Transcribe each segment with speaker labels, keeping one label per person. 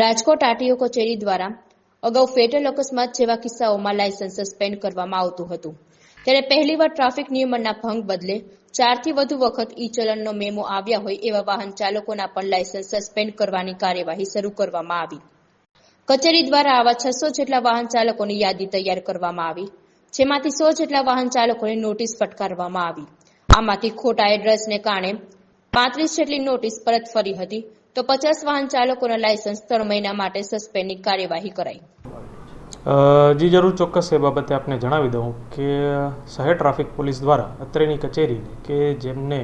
Speaker 1: Rajkot RTO કચેરી દ્વારા અગાઉ ફેટલ અકસ્માત જેવા કિસ્સાઓમાં લાયસન્સ સસ્પેન્ડ કરવામાં આવતું હતું. ત્યારે પહેલીવાર ટ્રાફિક નિયમનના ભંગ બદલે ચારથી વધુ વખત ઈ ચલણનો મેમો આવ્યા હોય એવા વાહન ચાલકોના પણ લાયસન્સ સસ્પેન્ડ કરવાની કાર્યવાહી શરૂ કરવામાં આવી. કચેરી દ્વારા આવા છસો જેટલા વાહન ચાલકોની યાદી તૈયાર કરવામાં આવી, જેમાંથી સો જેટલા વાહન ચાલકોને નોટિસ ફટકારવામાં આવી. આમાંથી ખોટા એડ્રેસને કારણે પાંત્રીસ જેટલી નોટિસ પરત ફરી હતી તો પચાસ વાહન ચાલકોના લાયસન્સ ત્રણ મહિના માટે સસ્પેન્ડની કાર્યવાહી કરાઈ.
Speaker 2: જી જરૂર, ચોક્કસ એ બાબતે આપને જણાવી દઉં કે શહેર ટ્રાફિક પોલીસ દ્વારા અત્રેની કચેરીને કે જેમને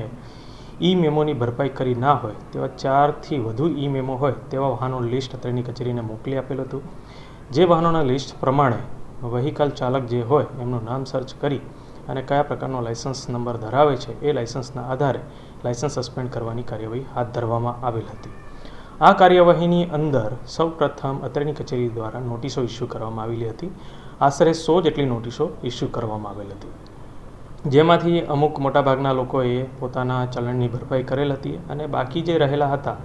Speaker 2: ઈ મેમોની ભરપાઈ કરી ના હોય, તેવા ચારથી વધુ ઈ મેમો હોય, તેવા વાહનોનું લિસ્ટ અત્રેની કચેરીને મોકલી આપેલું હતું. જે વાહનોના લિસ્ટ પ્રમાણે વ્હીકલ ચાલક જે હોય, એમનું નામ સર્ચ કરી અને કયા પ્રકારનો લાયસન્સ નંબર ધરાવે છે એ લાયસન્સના આધારે લાયસન્સ સસ્પેન્ડ કરવાની કાર્યવાહી હાથ ધરવામાં આવેલ હતી. આ કાર્યવાહીની અંદર સૌપ્રથમ અત્રેની કચેરી દ્વારા નોટિસો ઇસ્યુ કરવામાં આવેલી હતી. આશરે સો જેટલી નોટિસો ઇસ્યુ કરવામાં આવેલ હતી. જેમાંથી અમુક મોટાભાગના લોકોએ પોતાના ચલણની ભરપાઈ કરેલ હતી અને બાકી જે રહેલા હતા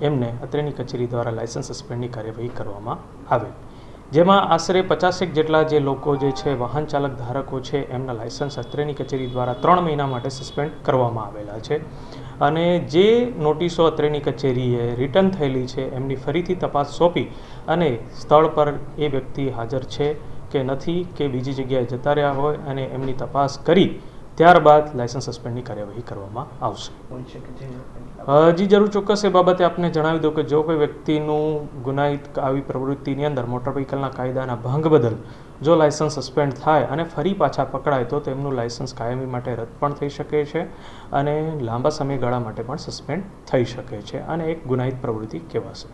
Speaker 2: એમને અત્રેની કચેરી દ્વારા લાયસન્સ સસ્પેન્ડની કાર્યવાહી કરવામાં આવેલ. જેમાં આશરે પચાસેક જેટલા જે લોકો જે છે, વાહન ચાલક ધારકો છે, એમના લાયસન્સ અત્રેની કચેરી દ્વારા ત્રણ મહિના માટે સસ્પેન્ડ કરવામાં આવેલા છે. અને જે નોટિસો અત્રેની કચેરીએ રિટર્ન થયેલી છે, એમની ફરીથી તપાસ સોંપી અને સ્થળ પર એ વ્યક્તિ હાજર છે કે નથી કે બીજી જગ્યાએ જતા રહ્યા હોય અને એમની તપાસ કરી ત્યારબાદ લાયસન્સ સસ્પેન્ડની કાર્યવાહી કરવામાં આવશે. હજી જી જરૂર ચોક્કસ એ બાબતે આપને જણાવી દઉં કે જો કોઈ વ્યક્તિનું ગુનાહિત આવી પ્રવૃત્તિની અંદર મોટર વ્હીકલના કાયદાના ભંગ બદલ જો લાયસન્સ સસ્પેન્ડ થાય અને ફરી પાછા પકડાય તો તેમનું લાયસન્સ કાયમી માટે રદ પણ થઈ શકે છે અને લાંબા સમયગાળા માટે પણ સસ્પેન્ડ થઈ શકે છે. અને એક ગુનાહિત પ્રવૃત્તિ કહેવાશે.